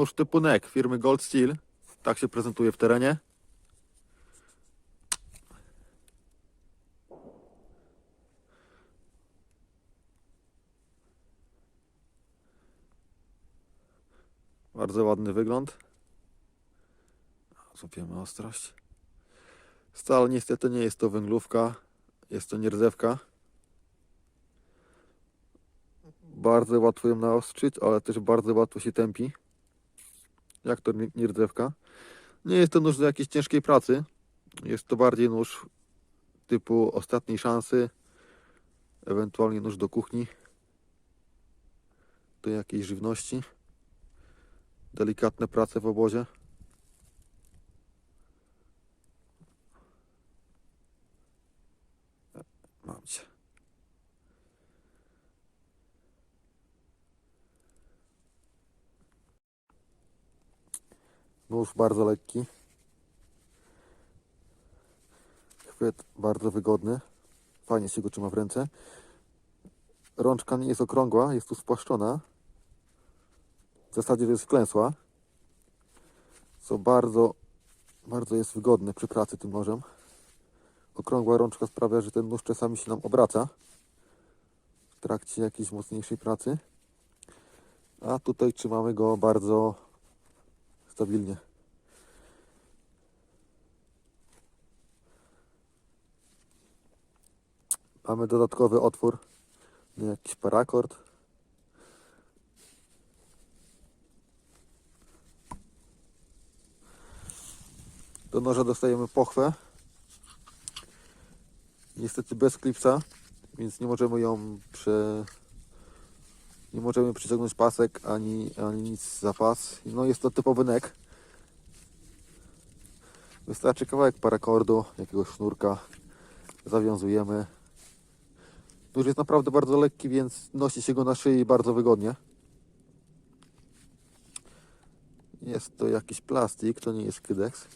Nóż typu NEC firmy Gold Steel. Tak się prezentuje w terenie. Bardzo ładny wygląd. Złapiemy ostrość. Stal niestety nie jest to węglówka, jest to nierdzewka. Bardzo łatwo ją naostrzyć, ale też bardzo łatwo się tępi. Jak to ni- nierdzewka. Nie jest to nóż do jakiejś ciężkiej pracy. Jest to bardziej nóż typu ostatniej szansy. Ewentualnie nóż do kuchni. Do jakiejś żywności. Delikatne prace w obozie. Nóż bardzo lekki. Chwyt bardzo wygodny. Fajnie się go trzyma w ręce. Rączka nie jest okrągła, jest tu spłaszczona. W zasadzie to jest wklęsła. Co bardzo, bardzo jest wygodne przy pracy tym nożem. Okrągła rączka sprawia, że ten nóż czasami się nam obraca w trakcie jakiejś mocniejszej pracy. A tutaj trzymamy go bardzo stabilnie. Mamy dodatkowy otwór na jakiś parakord. Do noża dostajemy pochwę. Niestety bez klipsa, więc nie możemy ją prze... Nie możemy przyciągnąć pasek ani, ani nic za pas. No jest to typowy nek. Wystarczy kawałek parakordu, jakiegoś sznurka. Zawiązujemy. Nóż jest naprawdę bardzo lekki, więc nosi się go na szyi bardzo wygodnie. Jest to jakiś plastik, to nie jest kydex.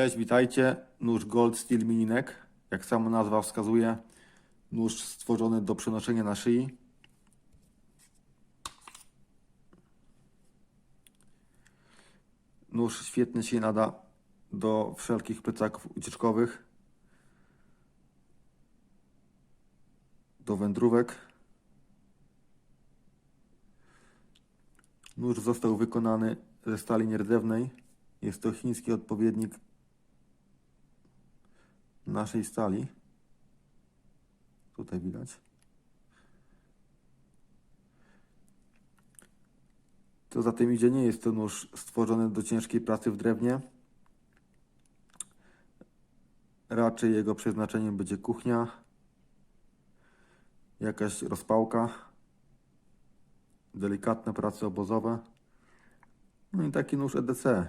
Cześć, witajcie. Nóż Gold Steel Mini Neck. Jak sama nazwa wskazuje, nóż stworzony do przenoszenia na szyi. Nóż świetnie się nada do wszelkich plecaków ucieczkowych, do wędrówek. Nóż został wykonany ze stali nierdzewnej. Jest to chiński odpowiednik naszej stali. Tutaj widać. Co za tym idzie, nie jest to nóż stworzony do ciężkiej pracy w drewnie. Raczej jego przeznaczeniem będzie kuchnia, jakaś rozpałka, delikatne prace obozowe. No i taki nóż EDC.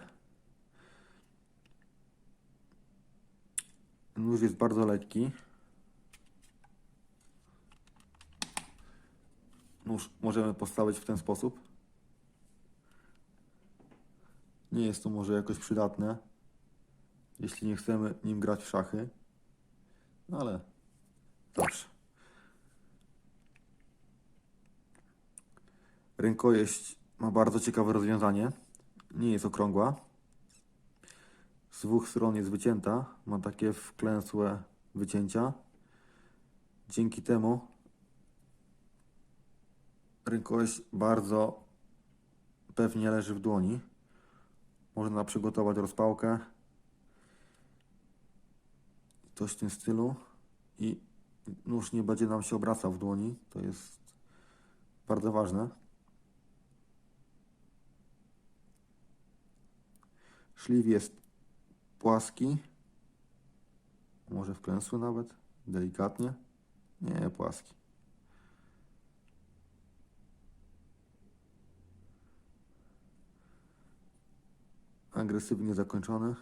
Nóż jest bardzo lekki. Nóż możemy postawić w ten sposób. Nie jest to może jakoś przydatne, jeśli nie chcemy nim grać w szachy. No ale zawsze. Rękojeść ma bardzo ciekawe rozwiązanie. Nie jest okrągła. Z dwóch stron jest wycięta. Ma takie wklęsłe wycięcia. Dzięki temu rękojeść bardzo pewnie leży w dłoni. Można przygotować rozpałkę. Coś w tym stylu. I nóż nie będzie nam się obracał w dłoni. To jest bardzo ważne. Szliw jest płaski. Może wklęsły nawet. Delikatnie. Nie, płaski. Agresywnie zakończony.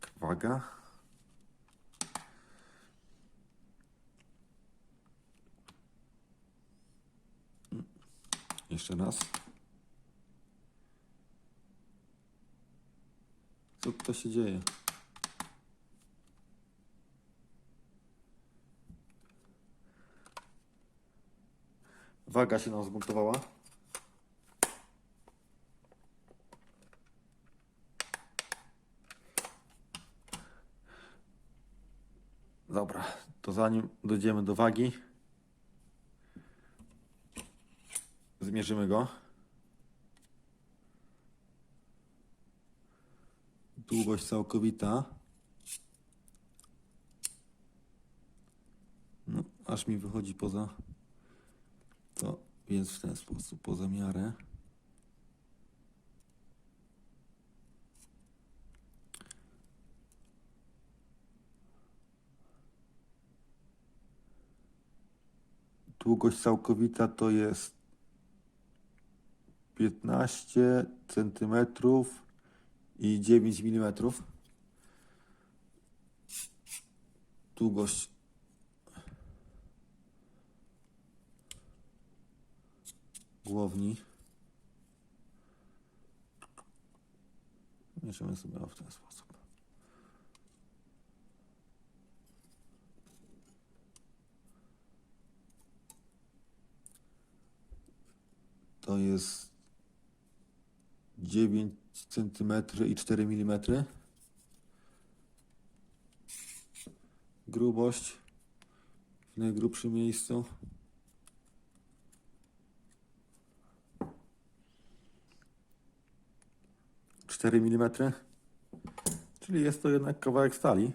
Tak, waga. Jeszcze raz. Co to się dzieje? Waga się nam zbuntowała. Dobra, to zanim dojdziemy do wagi, zmierzymy go. Długość całkowita. No, aż mi wychodzi poza to, więc w ten sposób, poza miarę. Długość całkowita to jest 15 centymetrów i 9 mm. Długość głowni. Mierzymy sobie w ten sposób. To jest 9 cm i 4 mm. Grubość w najgrubszym miejscu. Cztery mm. Czyli jest to jednak kawałek stali.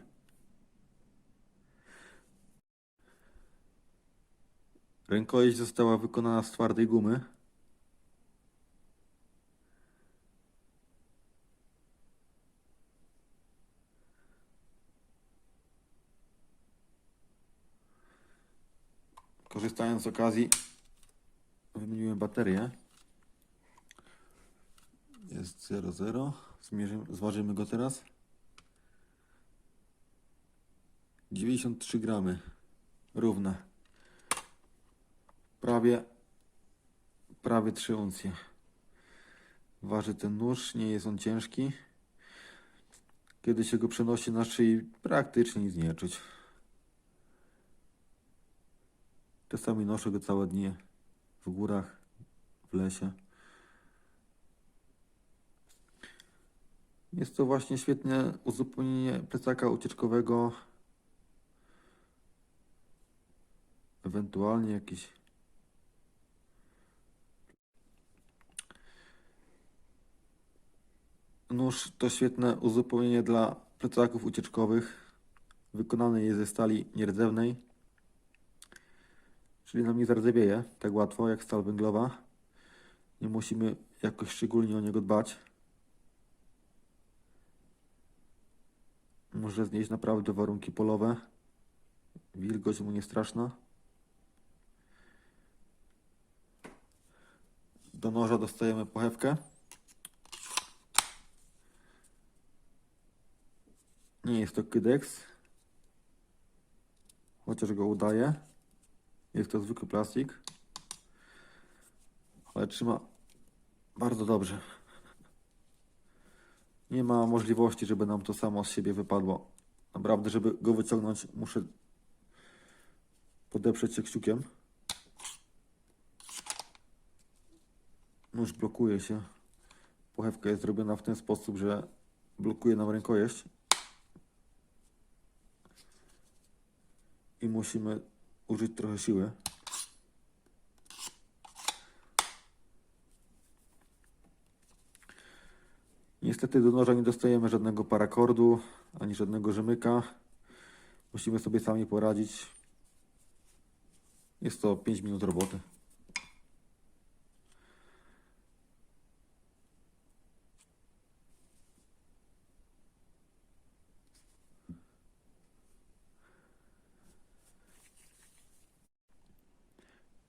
Rękojeść została wykonana z twardej gumy. Korzystając z okazji, wymieniłem baterię. Jest 0,0. Zmierzymy, zważymy go teraz. 93 gramy. Równe. Prawie, prawie 3 uncje. Waży ten nóż, nie jest on ciężki. Kiedy się go przenosi na szyi, praktycznie nic nie czuć. Czasami noszę go całe dnie w górach, w lesie. Jest to właśnie świetne uzupełnienie plecaka ucieczkowego. Ewentualnie jakiś Nóż to świetne uzupełnienie dla plecaków ucieczkowych. Wykonany jest ze stali nierdzewnej, czyli nam nie zardzewieje tak łatwo jak stal węglowa. Nie musimy jakoś szczególnie o niego dbać. Może znieść naprawdę warunki polowe. Wilgoć mu nie straszna. Do noża dostajemy pochewkę. Nie jest to Kydex. Chociaż go udaje. Jest to zwykły plastik. Ale trzyma bardzo dobrze. Nie ma możliwości, żeby nam to samo z siebie wypadło. Naprawdę, żeby go wyciągnąć, muszę podeprzeć się kciukiem. Nóż blokuje się. Pochewka jest zrobiona w ten sposób, że blokuje nam rękojeść. I musimy użyć trochę siły. Niestety do noża nie dostajemy żadnego parakordu, ani żadnego rzemyka. Musimy sobie sami poradzić. Jest to 5 minut roboty.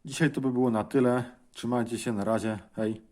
Dzisiaj to by było na tyle. Trzymajcie się, na razie. Hej.